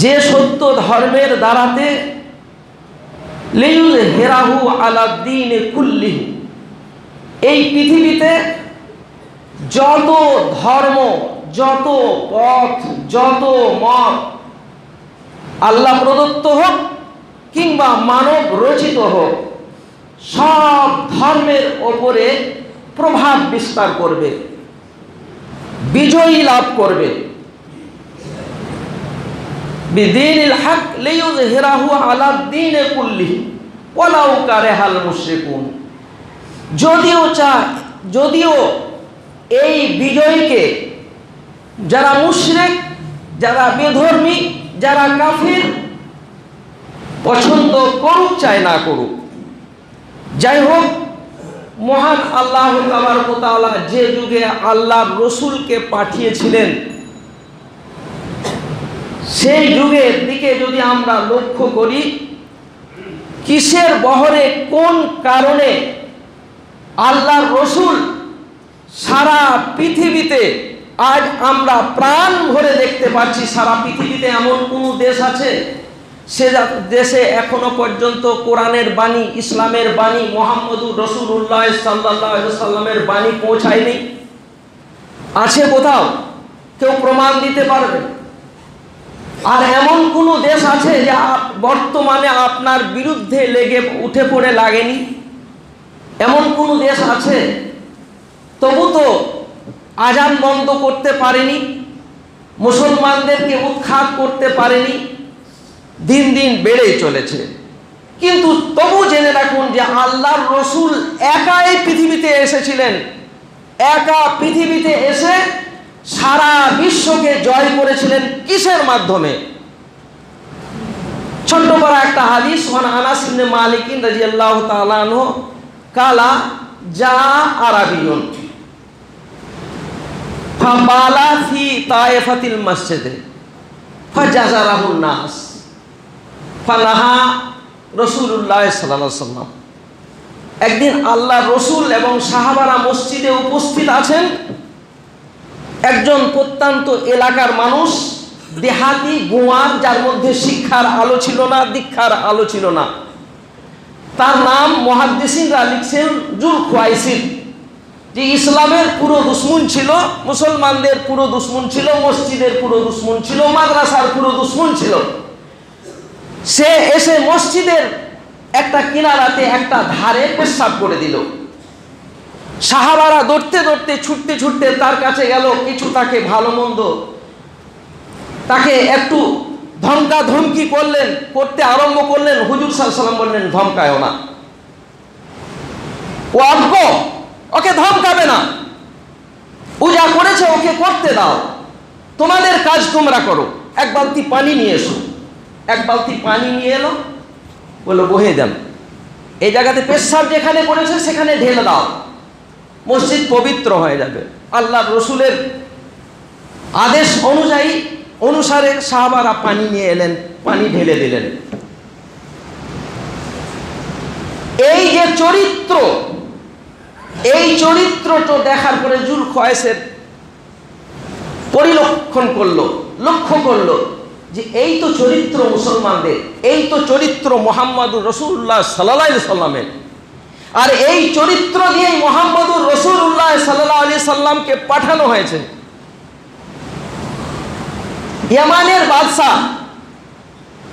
যে সত্য ধর্মের দ্বারাতে হেরাহু আলাদ্দিন কুল্লি এই পৃথিবীতে যত ধর্ম, যত পথ, যত মত আল্লাহ প্রদত্ত হোক কিংবা মানব রচিত হোক, সব ধর্মের ওপরে প্রভাব বিস্তার করবে, বিজয়ী লাভ করবে। বিদিনিল হক লিইয়ুযহিরাহু আলা দ্বীনি কুল্লিহি ওয়ালাউ কারিহাল মুশরিকুন। যদিও চা, যদিও এই বিজয়ীকে যারা মুশরিক, যারা বেধর্মী, যারা কাফির, পছন্দ করুক চায় না করুক। যাই হোক, মহান আল্লাহ তাআলা যে যুগে আল্লাহ রসুলকে পাঠিয়েছিলেন সেই যুগের দিকে যদি আমরা লক্ষ্য করি, কিসের বহরে কোন কারণে আল্লাহর রসুল সারা পৃথিবীতে আজ আমরা প্রাণ ভরে দেখতে পাচ্ছি, সারা পৃথিবীতে এমন কোনো দেশ আছে? সে দেশে এখনও পর্যন্ত কোরআনের বাণী, ইসলামের বাণী, মোহাম্মদুর রসুল্লাহ সাল্লাহ সাল্লামের বাণী পৌঁছায়নি? আছে কোথাও? কেউ প্রমাণ দিতে পারবে? আর এমন কোনো দেশ আছে যা বর্তমানে আপনার বিরুদ্ধে লেগে উঠে পড়ে লাগেনি? এমন কোনো দেশ আছে? তবু তো আজান বন্ধ করতে পারেনি, মুসলমানদেরকে উৎখাত করতে পারেনি, দিন দিন বেড়েই চলেছে। কিন্তু তবু জেনে রাখুন যে আল্লাহর রসুল একাই পৃথিবীতে এসেছিলেন। একা পৃথিবীতে এসে সারা বিশ্বকে জয় করেছিলেন কিসের মাধ্যমে? ছোট্ট বড় একটা হাদিস, ওয়ান আনাস ইবনে মালিকিন রাদিয়াল্লাহু তাআলা আনহু কালা, যা আরাবিয়ুন। ফাবালা ফি তায়েফাতিল মসজিদে। ফাজাজারাহুন নাস। ফালাহা রসুল্লাহ সাল্লাহ সাল্লাম একদিন আল্লাহ রসুল এবং সাহাবারা মসজিদে উপস্থিত আছেন? একজন প্রত্যন্ত এলাকার মানুষ দেহাতি গোয়ার যার মধ্যে শিক্ষার আলো ছিল না, দীক্ষার আলো ছিল না। তার নাম মহাদ্দেসিনরা লিখছেন জুল খোয়াইসিন যে ইসলামের পুরো দুশ্মন ছিল, মুসলমানদের পুরো দুশ্মন ছিল, মসজিদের পুরো দুশ্মন ছিল, মাদ্রাসার পুরো দুশ্মন ছিল। সে এসে মসজিদের একটা কিনারাতে একটা ধারে পেশাব করে দিল। সাহাবারা দৌড়তে দৌড়তে, ছুটতে ছুটতে তার কাছে গেল কিছু তাকে ভালো মন্দ। তাকে একটু ধমকা ধমকি করলেন, করতে আরম্ভ করলেন, হুজুর সাল্লাম বললেন, ধমকায়ও না। ও অজ্ঞ ওকে ধমকাবে না। ও যা করেছে ওকে করতে দাও। তোমাদের কাজ তোমরা করো। এক বালতি পানি নিয়ে এসো। এক বালতি পানি নিয়ে এলো, বলল বহে দেন। এই জায়গাতে পেশাব যেখানে করেছে সেখানে ঢেলে দাও। মসজিদ পবিত্র হয়ে যাবে। আল্লাহ রসুলের আদেশ অনুযায়ী অনুসারে সাহাবারা পানি নিয়ে এলেন, পানি ঢেলে দিলেন। এই যে চরিত্র, এই চরিত্রটা দেখার পরে জুল খয়েসের পরিলক্ষণ করল, লক্ষ্য করল যে এই তো চরিত্র মুসলমানদের, এই তো চরিত্র মোহাম্মদুর রসুল্লাহ সাল্লাহ সাল্লামের আর এই চরিত্র দিয়েই মোহাম্মদুর রসুল্লাহ সাল্লাহ আলি সাল্লামকে পাঠানো হয়েছে। ইয়ামানের বাদশাহ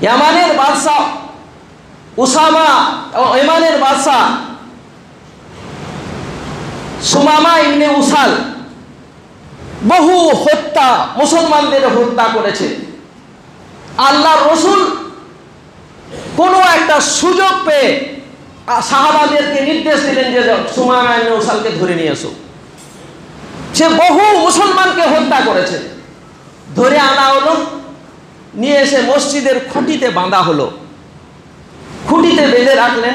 ইয়ামানের বাদশাহ উসামা ইমানের বাদশাহ সুমামা ইবনে উসাল বহু হত্যা, মুসলমানদের হত্যা করেছে। আল্লাহ রসুল কোনো একটা সুযোগ পেয়ে সাহাবাদেরকে নির্দেশ দিলেন যে উসালকে ধরে নিয়ে এসো। সে বহু মুসলমানকে হত্যা করেছে। ধরে আনা হলো, নিয়ে এসে মসজিদের খুঁটিতে বাঁধা হলো। খুঁটিতে বেঁধে রাখলেন।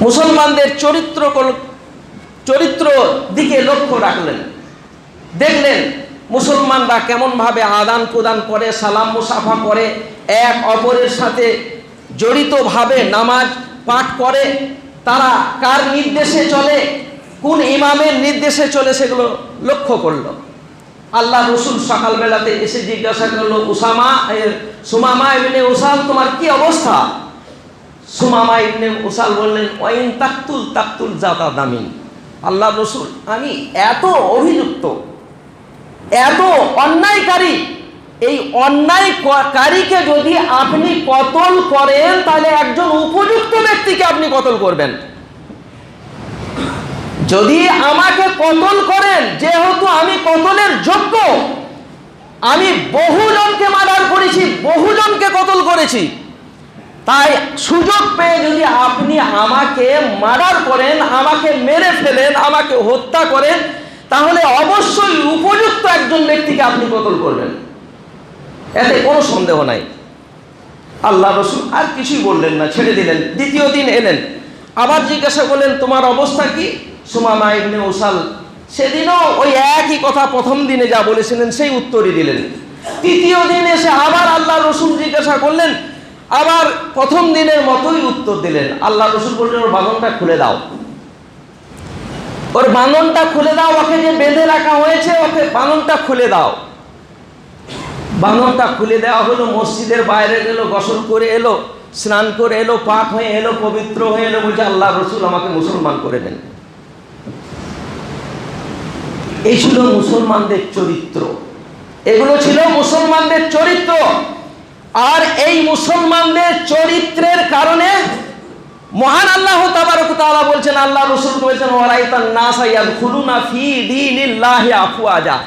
মুসলমানদের চরিত্র চরিত্র দিকে লক্ষ্য রাখলেন। দেখলেন মুসলমানরা কেমনভাবে আদান প্রদান করে সালাম মুসাফা করে, এক অপরের সাথে জড়িতভাবে নামাজ পাঠ করে, তারা কার নির্দেশে চলে, কোন ইমামের নির্দেশে চলে সেগুলো লক্ষ্য করল। আল্লাহ রসুল সকালবেলাতে এসে জিজ্ঞাসা করল, উসামা সুমামা এমনি উসাল, তোমার কি অবস্থা? সুমামা ইবনে উসাল বললেন, ওয়াইন তাকতুল তাকতুল জাতা দামিন। আল্লাহ রসুল, আমি এত অভিযুক্ত, এত অন্যায়কারী এই অন্যায়কারীকে যদি আপনি কতল করেন, তাহলে একজন উপযুক্ত ব্যক্তিকে আপনি কতল করবেন? যদি আমাকে কতল করেন, যেহেতু আমি কতলের যোগ্য, আমি বহুজনকে মার্ডার করেছি, বহুজনকে কতল করেছি, তাই সুযোগ পেয়ে যদি আপনি আমাকে মার্ডার করেন, আমাকে মেরে ফেলেন, আমাকে হত্যা করেন, তাহলে অবশ্যই উপযুক্ত একজন ব্যক্তিকে আপনি কতল করবেন? এতে কোনো সন্দেহ নাই। আল্লাহ রসুল আর কিছুই বললেন না, ছেড়ে দিলেন। দ্বিতীয় দিন এলেন। আবার জিজ্ঞাসা করলেন, তোমার অবস্থা কি? সুমামা ইবনে উসাল সেদিনও ওই একই কথা প্রথম দিনে যা বলেছিলেন, সেই উত্তরই দিলেন। তৃতীয় দিন এসে আবার আল্লাহ রসুল জিজ্ঞাসা করলেন, আবার প্রথম দিনের মতোই উত্তর দিলেন। আল্লাহ রসুল বললেন, ওর বাঁধনটা খুলে দাও। ওর বাঁধনটা খুলে দাও, ওকে যে বেঁধে রাখা হয়েছে, ওকে বাঁধনটা খুলে দাও। বাঁধনটা খুলে দেওয়া হলো, মসজিদের বাইরে গেল গোসল করে এলো, স্নান করে এলো, পাক হয়ে এলো, পবিত্র হয়ে এলো, বলছে আল্লাহ রসুল আমাকে মুসলমান করে দেন। এই ছিল মুসলমানদের চরিত্র। এগুলো ছিল মুসলমানদের চরিত্র। আর এই মুসলমানদের চরিত্রের কারণে মহান আল্লাহ তাবারক তাআলা বলছেন, আল্লাহ রসুল বলছেন, ওয়ারাইতান নাসা ইয়াদখুলুনা ফি দীনিল্লাহি আফওয়াজা।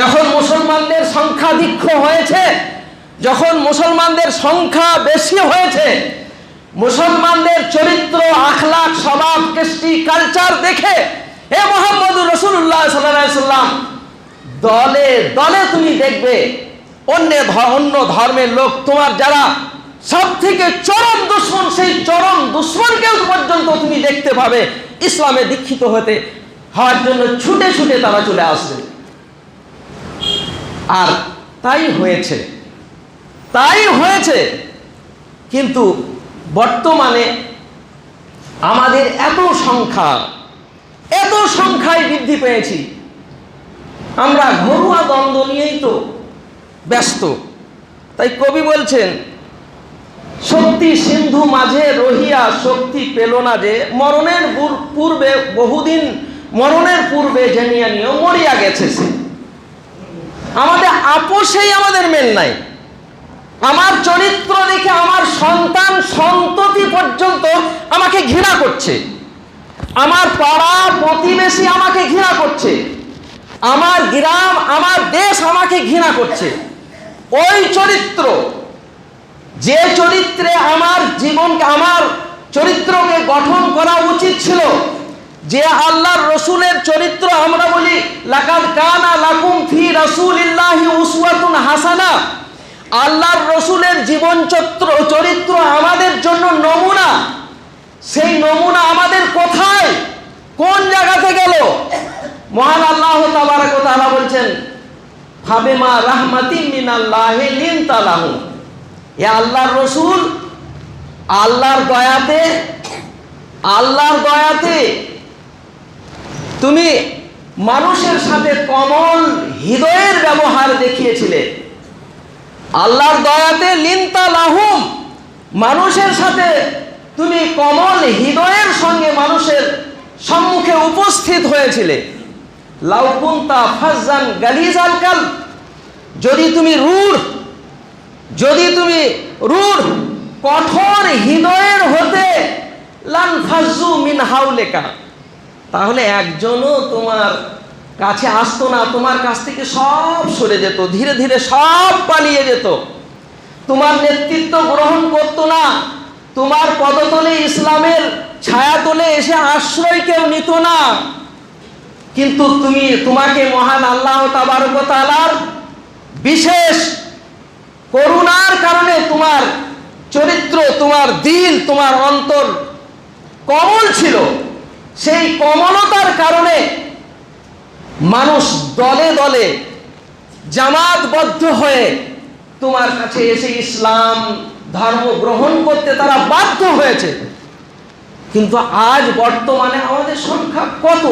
যখন মুসলমানদের সংখ্যাধিক্ষ হয়েছে, যখন মুসলমানদের সংখ্যা বেশি হয়েছে, মুসলমানদের চরিত্র আখলাক স্বভাব, কৃষ্টি কালচার দেখে, হে মোহাম্মদ রসুল্লাহ সাল্লাম, দলে দলে তুমি দেখবে, অন্য অন্য ধর্মের লোক তোমার যারা সব থেকে চরম দুশ্মন, সেই চরম দুশ্মনকেও পর্যন্ত তুমি দেখতে পাবে, ইসলামে দীক্ষিত হতে, হওয়ার জন্য ছুটে ছুটে তারা চলে আসবে। আর তাই হয়েছে। তাই হয়েছে। কিন্তু বর্তমানে আমাদের এত সংখ্যা, এত সংখ্যায় বৃদ্ধি পেয়েছি। আমরা ঘরোয়া দ্বন্দ্ব নিয়েই তো ব্যস্ত। তাই কবি বলছেন, শক্তি সিন্ধু মাঝে রহিয়া শক্তি পেল না যে, মরণের পূর্বে বহুদিন মরণের পূর্বে জেনিয়া নিয়েও মরিয়া গেছে সে। আমাদের আপোষেই আমাদের মেল নাই। আমার চরিত্র দেখে আমার সন্তান সন্ততি পর্যন্ত আমাকে ঘৃণা করছে। আমার পাড়া প্রতিবেশী আমাকে ঘৃণা করছে। আমার গ্রাম, আমার দেশ আমাকে ঘৃণা করছে। ওই চরিত্র, যে চরিত্রে আমার জীবনকে, আমার চরিত্রকে গঠন করা উচিত ছিল যে আল্লাহর রসুলের চরিত্র আমরা বলি, লাকাদ কানা লাকুম ফি রাসূলিল্লাহি উসওয়াতুন হাসানা। আল্লাহর রসুলের জীবন চরিত্র আমাদের জন্য নমুনা। সেই নমুনা আমাদের কোথায়? কোন জায়গাতে গেল? মহান আল্লাহ তাবারক তাআলা বলছেন ফাবেমা রাহমাতি মিনাল্লাহি লিনতালাহু। এ আল্লাহর রসুল আল্লাহর দয়াতে আল্লাহর দয়াতে তুমি মানুষের সাথে কমল হৃদয়ের ব্যবহার দেখিয়েছিলে। আল্লাহর দয়াতে লিনতা লাহুম, মানুষের সাথে তুমি কমল হৃদয়ের সঙ্গে মানুষের সম্মুখে উপস্থিত হয়েছিলে। লাউকুন্তা ফাজ্জান গালিজ আলকাল যদি তুমি রূঢ়, যদি তুমি রূঢ়, কঠোর হৃদয়ের হতে লান ফাজু মিন হাউলেকা তাহলে একজনও তোমার কাছে আসতো না, তোমার কাছ থেকে সব সরে যেত, ধীরে ধীরে সব পালিয়ে যেত। তোমার নেতৃত্ব গ্রহণ করতো না, তোমার পদতলে ইসলামের ছায়া ছায়াতলে এসে আশ্রয় কেউ নিত না। কিন্তু তুমি, তোমাকে মহান আল্লাহ তাবারক তালার বিশেষ করুণার কারণে তোমার চরিত্র, তোমার দিল, তোমার অন্তর কমল ছিল। সেই কমলতার কারণে মানুষ দলে দলে জামাতবদ্ধ হয়ে তোমার কাছে এসে ইসলাম ধর্ম গ্রহণ করতে তারা বাধ্য হয়েছে। কিন্তু আজ বর্তমানে আমাদের সংখ্যা কত?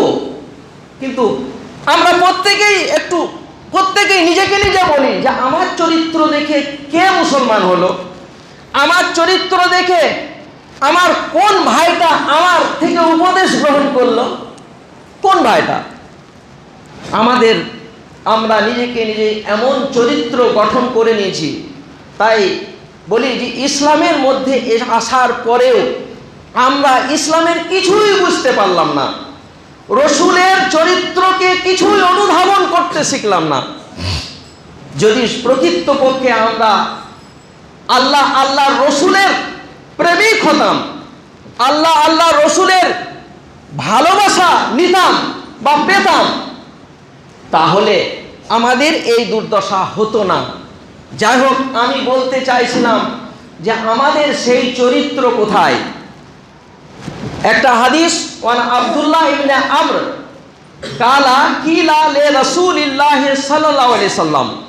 কিন্তু আমরা প্রত্যেকেই একটু, প্রত্যেকেই নিজেকে নিজে বলি যে আমার চরিত্র দেখে কে মুসলমান হলো? আমার চরিত্র দেখে আমার কোন ভাইটা আমার থেকে উপদেশ গ্রহণ করল? কোন ভাইটা? আমাদের আমরা নিজেকে নিজে এমন চরিত্র গঠন করে নিয়েছি, তাই বলি যে ইসলামের মধ্যে আসার পরেও আমরা ইসলামের কিছুই বুঝতে পারলাম না। রসুলের চরিত্রকে কিছুই অনুধাবন করতে শিখলাম না। যদি প্রকৃতপক্ষে আমরা আল্লাহ আল্লাহ রসুলের প্রেমিক হতাম। আল্লাহ আল্লাহ রসুলের ভালোবাসা নিতাম বা পেতাম। তাহলে আমাদের এই দুর্দশা হতো না। যাই হোক, আমি বলতে চাইছিলাম যে আমাদের সেই চরিত্র কোথায়? একটা হাদিস, ওয়ান আব্দুল্লাহ ইবনে আমর, কালা কিলা লে রাসূলিল্লাহ সাল্লাল্লাহু আলাইহি সাল্লাম।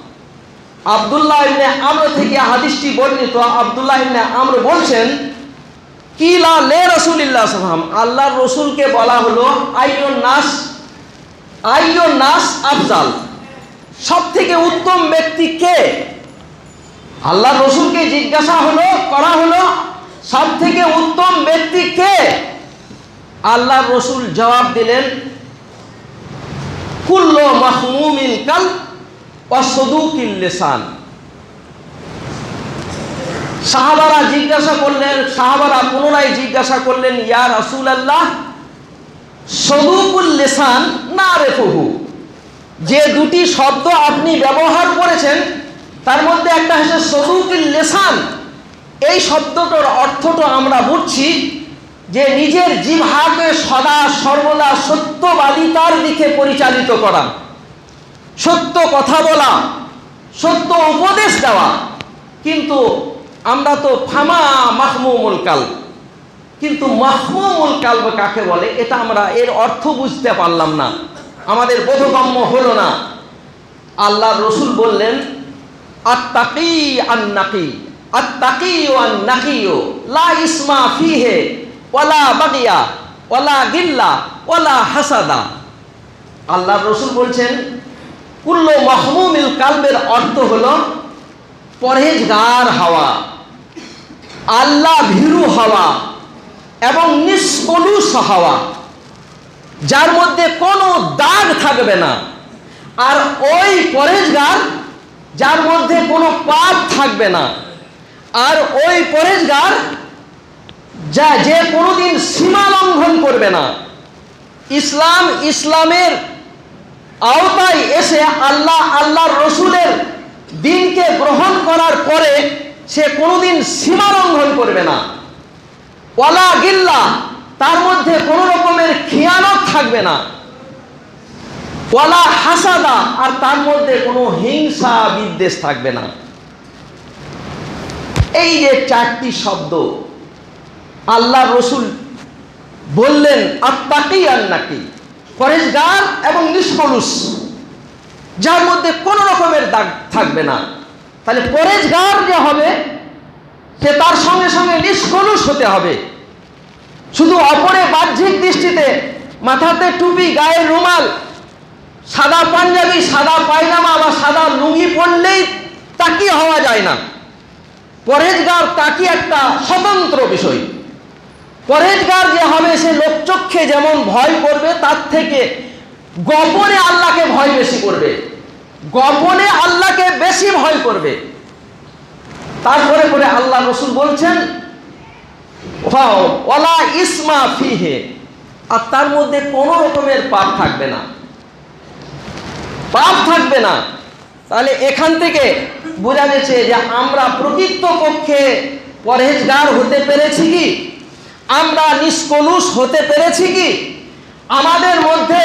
আব্দুল্লাহ ইবনে আমর থেকে হাদিসটি বর্ণিত। আব্দুল্লাহ ইবনে আমর বলছেন, কিলা লে রাসূলিল্লাহ সাল্লাম আল্লাহর রসুলকে বলা হলো আইয়ুন নাস আইয়ুন নাস আফজাল। সব থেকে উত্তম ব্যক্তি কে? আল্লাহ রসুলকে জিজ্ঞাসা হলো, করা হলো সব থেকে উত্তম ব্যক্তি কে? আল্লাহ রসুল জবাব দিলেন, কুল্ল মাহমুমিল কাল অসদুকিল লেসান। সাহাবারা জিজ্ঞাসা করলেন, সাহাবারা পুনরায় জিজ্ঞাসা করলেন, ইয়া রাসূল আল্লাহ সদুকুল লেসান না প্রভু যে দুটি শব্দ আপনি ব্যবহার করেছেন, তার মধ্যে একটা হচ্ছে সদুকুল লেসান। এই শব্দটার অর্থটা আমরা বুঝছি যে নিজের জিভাকে সদা সর্বদা সত্যবাদিতার দিকে পরিচালিত করা। সত্য কথা বলা, সত্য উপদেশ দেওয়া। কিন্তু আমরা তো ফামা মাহমুমুল কাল। কিন্তু মাহমুমুল কালব কাকে বলে? এটা আমরা এর অর্থ বুঝতে পারলাম না। আমাদের বোধগম্য হলো না। আল্লাহ রসুল বললেন, আত্তাকি আন্নাকি, আত্তাকি আন্নাকিও লা ইসমা ফিহে, ওয়ালা বাগিয়া, ওয়ালা গিল্লা, ওয়ালা হাসাদা। আল্লাহ রসুল বলছেন কুল্ল মাহমুমিল কালবের অর্থ হলো পরহেজগার হওয়া আল্লাহ ভীরু হওয়া এবং নিষ্কলুষ হওয়া, যার মধ্যে কোনো দাগ থাকবে না। আর ওই পরেজগার যার মধ্যে কোনো পাপ থাকবে না। আর ওই পরেজগার যা যে কোনোদিন সীমা লঙ্ঘন করবে না। ইসলাম ইসলামের আওতায় এসে আল্লাহ আল্লাহর রসুলের দিনকে গ্রহণ করার পরে সে কোনোদিন সীমা লঙ্ঘন করবে না। ওয়ালা গিল্লা, তার মধ্যে কোনো রকমের খিয়ানত থাকবে না। ওয়ালা হাসাদা, আর তার মধ্যে কোনো হিংসা বিদ্বেষ থাকবে না। এই যে চারটি শব্দ, আল্লাহ রসুল বললেন, আত্মাকেই আর নাকি? পরেশগার এবং নিষ্কলুষ যার মধ্যে কোনো রকমের দাগ থাকবে না। তাহলে পরেশগার যে হবে, সে তার সঙ্গে সঙ্গে নিষ্কলুষ হতে হবে। শুধু অপরে বাহ্যিক দৃষ্টিতে মাথাতে টুপি, গায়ে রুমাল, সাদা পাঞ্জাবি, সাদা পায়জামা বা সাদা লুঙ্গি পরলেই তাকি হওয়া যায় না। পরেজগার তাকি একটা স্বতন্ত্র বিষয়। পরেজগার যে হবে, সে লোকচক্ষে যেমন ভয় করবে, তার থেকে গোপনে আল্লাহকে ভয় বেশি করবে। গোপনে আল্লাহকে বেশি ভয় করবে। তারপরে করে আল্লাহ রসুল বলছেন ওলা ইসমা ফিহে। আর তার মধ্যে কোনো রকমের পাপ থাকবে না। পাপ থাকবে না। তাহলে এখান থেকে বোঝা গেছে যে আমরা প্রকৃত পক্ষে পরহেজগার হতে পেরেছি কি? আমরা নিষ্কলুষ হতে পেরেছি কি? আমাদের মধ্যে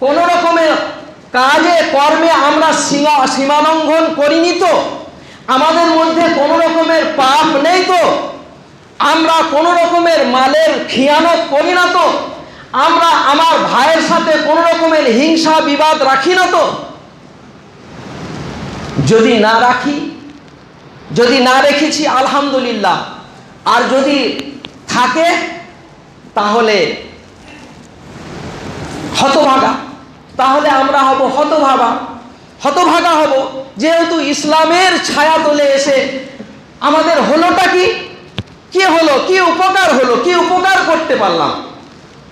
কোনো রকমের কাজে, কর্মে আমরা সীমা, সীমালঙ্ঘন করিনি তো? আমাদের মধ্যে কোনো রকমের পাপ নেই তো? আমরা কোনো রকমের মালের খিয়ানত করি না তো? আমরা আমার ভাইয়ের সাথে কোনো রকমের হিংসা, বিবাদ রাখি না তো? যদি না রাখি, যদি না রেখেছি, আলহামদুলিল্লাহ। আর যদি থাকে, তাহলে হতভাগা। তাহলে আমরা হব হতভাগা। হতভাগা হব যেহেতু ইসলামের ছায়া তোলে এসে আমাদের হলোটা কি? কি হলো? কি উপকার হলো? কি উপকার করতে পারলাম?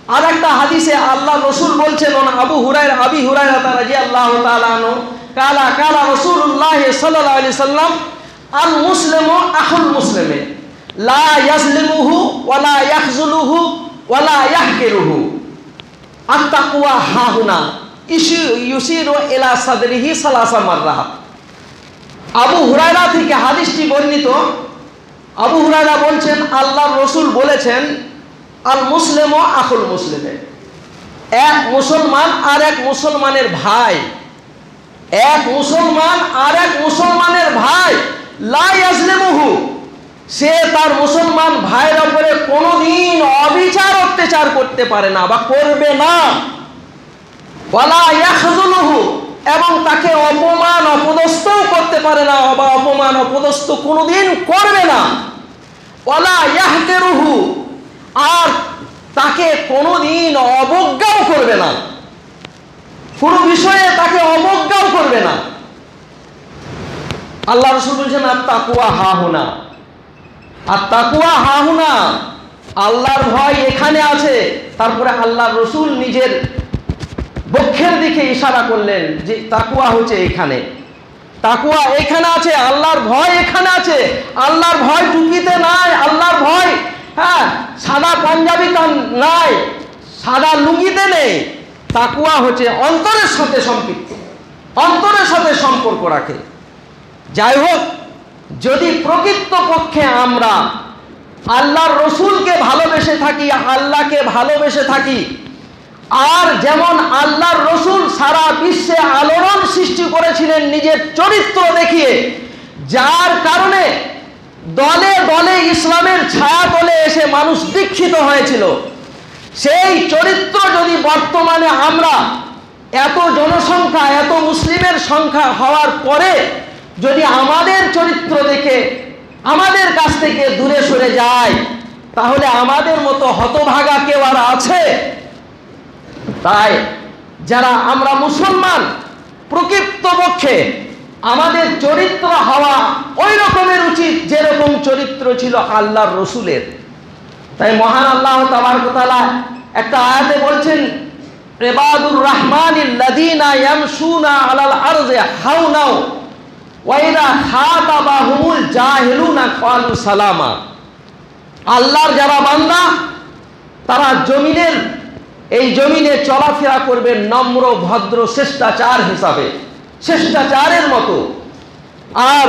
আর একটা হাদিসে আল্লাহ রসুল বলছেন আবু হুরাইর আবি হুরাইরা রাজি আল্লাহ তালানো কালা কালা রসুল্লাহ সাল্লাহ আলি সাল্লাম আল মুসলিম আহুল মুসলিমে। লা ইয়াজলিমুহু ওয়ালা ইয়াখজুলুহু ওয়ালা ইয়াহকিরুহু আত্তাকুয়া হাহুনা ইসু ইউসিরু ইলা সাদরিহি সালাসা মাররা। আবু হুরায়রা থেকে হাদিসটি বর্ণিত। আবু হুরায়রা বলছেন আল্লাহর রসুল বলেছেন, আল মুসলিম ও আকুল মুসলিমে। এক মুসলমান আর এক মুসলমানের ভাই। এক মুসলমান আর এক মুসলমানের ভাই। লাই আসলেমুহু সে তার মুসলমান ভাইয়ের ওপরে কোনোদিন অবিচার, অত্যাচার করতে পারে না বা করবে না। ওয়ালা ইয়াখজুলুহু, এবং তাকে অপমান, অপদস্থও করতে পারে না বা অপমান, অপদস্থ কোনোদিন করবে না। ওয়ালা ইয়াহকেরুহু, আর তাকে কোনোদিন অবজ্ঞাও করবে না। কোনো বিষয়ে তাকে অবজ্ঞাও করবে না। আল্লাহ রসুল বলছেন আর তাকুয়া হাহুনা আর তাকুয়া হাহুনা, আল্লাহর ভয় এখানে আছে। তারপরে আল্লাহ রসুল নিজের বক্ষের দিকে ইশারা করলেন যে তাকুয়া হচ্ছে এখানে। তাকুয়া এখানে আছে, আল্লাহর ভয় এখানে আছে। আল্লাহর ভয় টুপিতে নাই, আল্লাহর ভয় হ্যাঁ সাদা পাঞ্জাবি নাই, সাদা লুঙ্গিতে নেই। তাকুয়া হচ্ছে অন্তরের সাথে সম্পৃক্ত, অন্তরের সাথে সম্পর্ক রাখে। যাই হোক যদি প্রকৃত পক্ষে আমরা আল্লাহর রসুলকে ভালোবেসে থাকি, আল্লাহকে ভালোবেসে থাকি, আর যেমন আল্লাহর রসুল সারা বিশ্বে আলোড়ন সৃষ্টি করেছিলেন নিজের চরিত্র দেখিয়ে, যার কারণে দলে দলে ইসলামের ছায়া তলে এসে মানুষ দীক্ষিত হয়েছিল, সেই চরিত্র যদি বর্তমানে আমরা এত জনসংখ্যা, এত মুসলিমের সংখ্যা হওয়ার পরে যদি আমাদের চরিত্র দেখে আমাদের কাছ থেকে দূরে সরে যায়, তাহলে আমাদের মতো হতভাগা কেউ আর আছে? তাই যারা আমরা মুসলমান প্রকৃতপক্ষে আমাদের চরিত্র হওয়া ওই রকমের উচিত যেরকম চরিত্র ছিল আল্লাহর রসুলের। তাই মহান আল্লাহ তাবারকতালা একটা আয়াতে বলছেন রেবাদুর রহমান আলাল আরজে হাউনাও সালামা। আল্লাহর যারা বান্দা, তারা জমিনের, এই জমিনে চলাফেরা করবে নম্র, ভদ্র শ্রেষ্টাচার হিসাবে শ্রেষ্টাচারের মতো। আর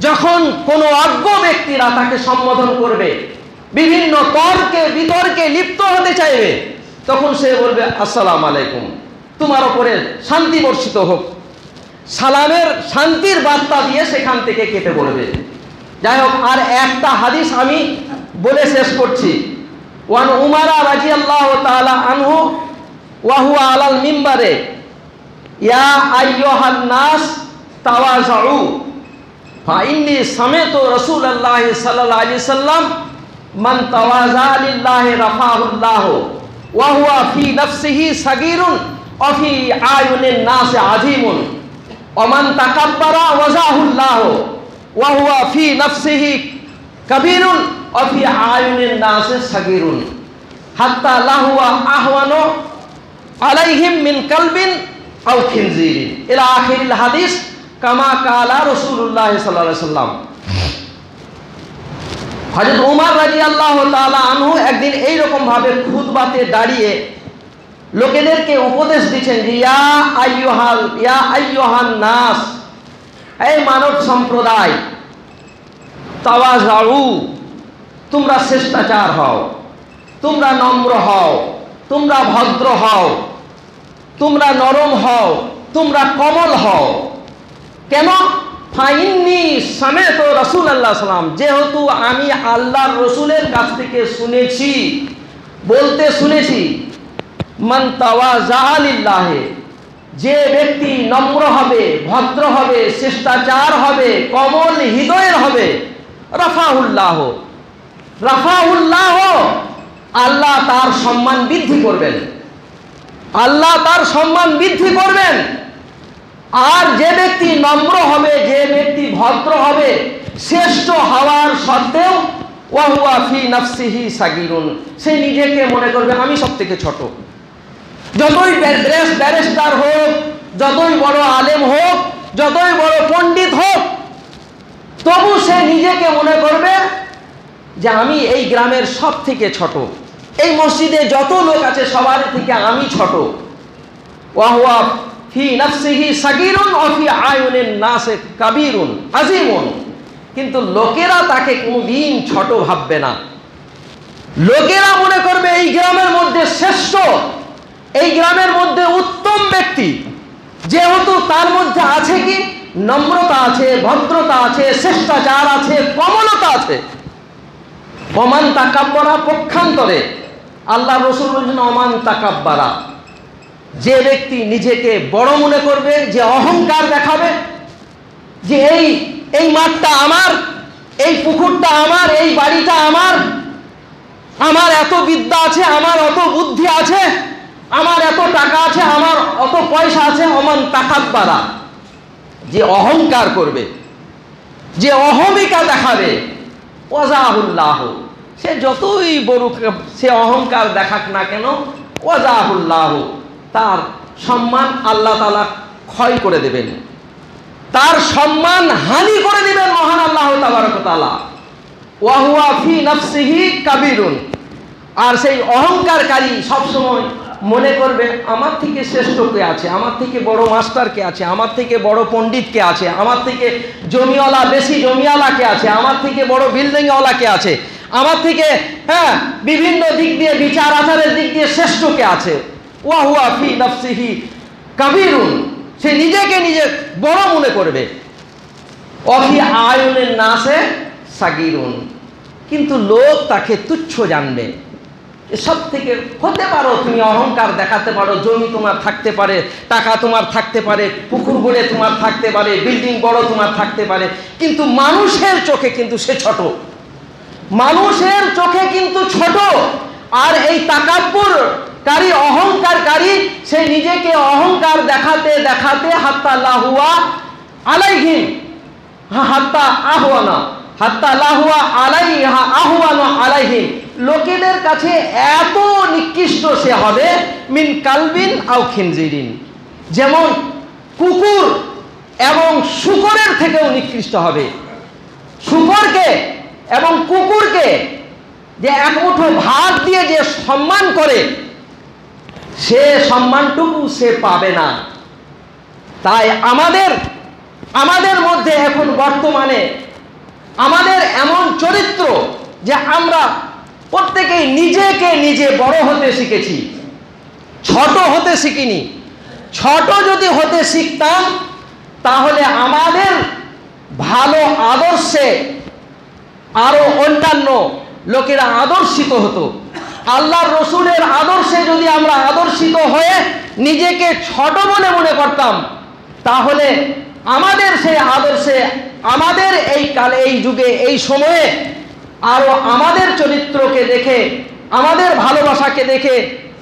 যখন কোনো অজ্ঞ ব্যক্তিরা তাকে সম্বোধন করবে, বিভিন্ন তর্কে, বিতর্কে লিপ্ত হতে চাইবে, তখন সে বলবে, আসসালাম আলাইকুম। তোমার ওপরে শান্তি বর্ষিত হোক। সালামের শান্তির বার্তা দিয়ে সেখান থেকে কেটে পড়বে যাই হোক আর একটা হাদিস আমি বলে শেষ করছি। ওয়ান উমারা রাজি আল্লাহ তালা আনহু ওয়াহু আলাল মিম্বারে, ইয়া আইয়ুহান নাস তাওয়াজাউ ফাইন্নি সামেতু রাসূলুল্লাহ সাল্লাল্লাহু আলাইহি সাল্লাম, মান তাওয়াজা লিল্লাহি রাফাহুল্লাহ, ওয়া হুয়া ফি নাফসিহি সাগীরুন, ওয়া ফি আয়ুনিন নাস আযীমুন। ওয়া মান তাকাব্বারা ওয়াজাহুল্লাহ ওয়া হুয়া ফি নাফসিহি কাবীরুন ওয়া ফি আয়ুনিন নাস সাগীরুন। হাত্তা লাহুয়া আহওয়ানু আলাইহিম মিন কালবিন আও খিনজিরিন। ইলা আখিরিল হাদিস, কামা কালা রাসূলুল্লাহ সাল্লাল্লাহু আলাইহি সাল্লাম। হযরত উমর রাদিয়াল্লাহু তাআলা আনহু একদিন এই রকম ভাবে খুতবাতে দাঁড়িয়ে লোকেদেরকে উপদেশ দিচ্ছেন যে, ইয়া আইয়ুহাল, ইয়া আইয়ুহান নাস, এই মানব সম্প্রদায় তাওয়াজাউ তোমরা শ্রেষ্টাচার হও, তোমরা নম্র হও, তোমরা ভদ্র হও, তোমরা নরম হও, তোমরা কমল হও। কেন? ফাইন্নি সামেত রসুল আল্লাহ সালাম যেহেতু আমি আল্লাহর রসুলের কাছ থেকে শুনেছি, বলতে শুনেছি যে ব্যক্তি নম্র হবে, ভদ্র হবে, শিষ্টাচার হবে, কমল হৃদয়ের হবে রাফাউল্লাহ রাফাউল্লাহ আল্লাহ তার সম্মান বৃদ্ধি করবেন। আল্লাহ তার সম্মান বৃদ্ধি করবেন। আর যে ব্যক্তি নম্র হবে, যে ব্যক্তি ভদ্র হবে, শ্রেষ্ঠ হওয়ার সত্ত্বেও ওয়াহুয়া ফি নাফসিহি সাগিরুন। সে নিজেকে মনে করবে, আমি সব থেকে ছোট। যতই ব্যারিস- ব্যারিস্টার হোক, যতই বড় আলেম হোক, যতই বড় পণ্ডিত হোক, তবু সে নিজেকে মনে করবে যে আমি এই গ্রামের সব থেকে ছোট। এই মসজিদে যত লোক আছে, সবার থেকে আমি ছোট। কাবিরুন কিন্তু লোকেরা তাকে কোনোদিন ছোট ভাববে না। লোকেরা মনে করবে এই গ্রামের মধ্যে শ্রেষ্ঠ। এই গ্রামের মধ্যে উত্তম ব্যক্তি। যেহেতু তার মধ্যে আছে কি? নম্রতা আছে, ভদ্রতা আছে, শিষ্টাচার আছে, কমলতা আছে। অমান তাকাব্বারা পক্ষান্তরে। আল্লাহ রসুল বলছেন, অমান তাকাব্বারা। যে ব্যক্তি নিজেকে বড় মনে করবে, যে অহংকার দেখাবে, যে এই এই মাঠটা আমার, এই পুকুরটা আমার, এই বাড়িটা আমার আমার এত বিদ্যা আছে, আমার অত বুদ্ধি আছে আমার এত টাকা আছে, আমার অত পয়সা আছে, অমান তাকাব্বারা যে অহংকার করবে, যে অহমিকা দেখাবে, ওয়াজাহুল্লাহ। সে যতই বড় সে অহংকার দেখাক না কেন, ওয়াজাহুল্লাহ। তার সম্মান আল্লাহ তালা ক্ষয় করে দেবেন। তার সম্মান হানি করে দেবেন মহান আল্লাহ তাবারকতালা ওয়াহুয়া ফি নফসিহি কাবিরুন। আর সেই অহংকারকারী সবসময় মনে করবে, আমার থেকে শ্রেষ্ঠ কে আছে? আমার থেকে বড় মাস্টার কে আছে? আমার থেকে বড় পণ্ডিত কে আছে? আমার থেকে জমিওয়ালা, বেশি জমিওয়ালা কে আছে? আমার থেকে বড় বিল্ডিংওয়ালা কে আছে? আমার থেকে হ্যাঁ বিভিন্ন দিক দিয়ে বিচার আচারের দিক দিয়ে শ্রেষ্ঠ কে আছে? ওয়াহুয়া ফি নফসিহি কাবিরুন। সে নিজেকে নিজে বড় মনে করবে। অফি আয়নের নাসে সাগিরুন। কিন্তু লোক তাকে তুচ্ছ জানবে। সব থেকে হতে পারো, তুমি অহংকার দেখাতে পারো, জমি তোমার থাকতে পারে, টাকা তোমার থাকতে পারে, পুকুর গড়ে তোমার থাকতে পারে, বিল্ডিং বড় তোমার থাকতে পারে, কিন্তু মানুষের চোখে কিন্তু সে ছোট। মানুষের চোখে কিন্তু ছোট। আর এই তাকাব্বুর কারী অহংকারকারী, সে নিজেকে অহংকার দেখাতে দেখাতে হাত্তা লাহুয়া আলাইহিম হা হাত্তা আহওয়ানা লোকেদের কাছে এত নিকৃষ্ট সে হবে মিন কালবিন আও খিনজিরিন। যেমন কুকুর এবং শুকরের থেকেও নিকৃষ্ট হবে। শুকরকে এবং কুকুরকে যে এক মুঠো ভাত দিয়ে যে সম্মান করে, সে সম্মানটুকু সে পাবে না। তাই আমাদের আমাদের মধ্যে এখন বর্তমানে আমাদের এমন চরিত্র যে আমরা প্রত্যেকেই নিজেকে নিজে বড় হতে শিখেছি, ছোট হতে শিখিনি। ছোট যদি হতে শিখতাম, তাহলে আমাদের ভালো আদর্শে আরও অন্যান্য লোকেরা আদর্শিত হতো। আল্লাহর রসুলের আদর্শে যদি আমরা আদর্শিত হয়ে নিজেকে ছোট বলে মনে করতাম, তাহলে আমাদের সেই আদর্শে, আমাদের এই কালে, এই যুগে, এই সময়ে আরও আমাদের চরিত্রকে দেখে, আমাদের ভালোবাসাকে দেখে,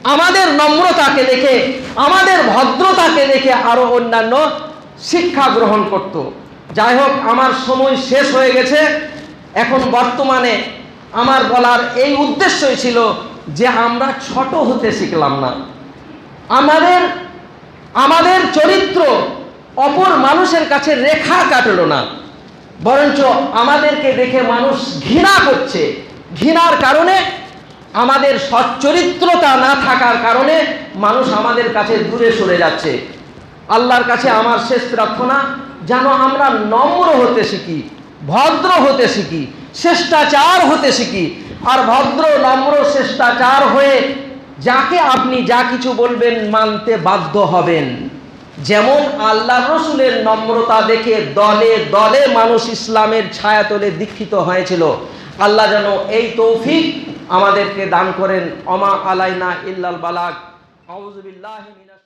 আমাদের নম্রতাকে দেখে, আমাদের ভদ্রতাকে দেখে আরও অন্যান্য শিক্ষা গ্রহণ করত। যাই হোক, আমার সময় শেষ হয়ে গেছে। এখন বর্তমানে আমার বলার এই উদ্দেশ্যই ছিল যে আমরা ছোট হতে শিখলাম না। আমাদের আমাদের চরিত্র অপর মানুষের কাছে রেখা কাটলো না। বরঞ্চ আমাদেরকে দেখে মানুষ ঘৃণা করছে। ঘৃণার কারণে আমাদের সচ্চরিত্রতা না থাকার কারণে মানুষ আমাদের কাছে দূরে সরে যাচ্ছে। আল্লাহর কাছে আমার শেষ প্রার্থনা, যেন আমরা নম্র হতে শিখি, ভদ্র হতে শিখি, শিষ্টাচার হতে শিখি, আর ভদ্র, নম্র, শিষ্টাচার হয়ে যাকে আপনি যা কিছু বলবেন মানতে বাধ্য হবেন। যেমন আল্লাহ রসুলের নম্রতা দেখে দলে দলে মানুষ ইসলামের ছায়া ছায়াতলে দীক্ষিত হয়েছিল। আল্লাহ যেন এই তৌফিক আমাদেরকে দান করেন। অমা আলাইনা ইল্লাল বালাক। আউযুবিল্লাহি মিনাশ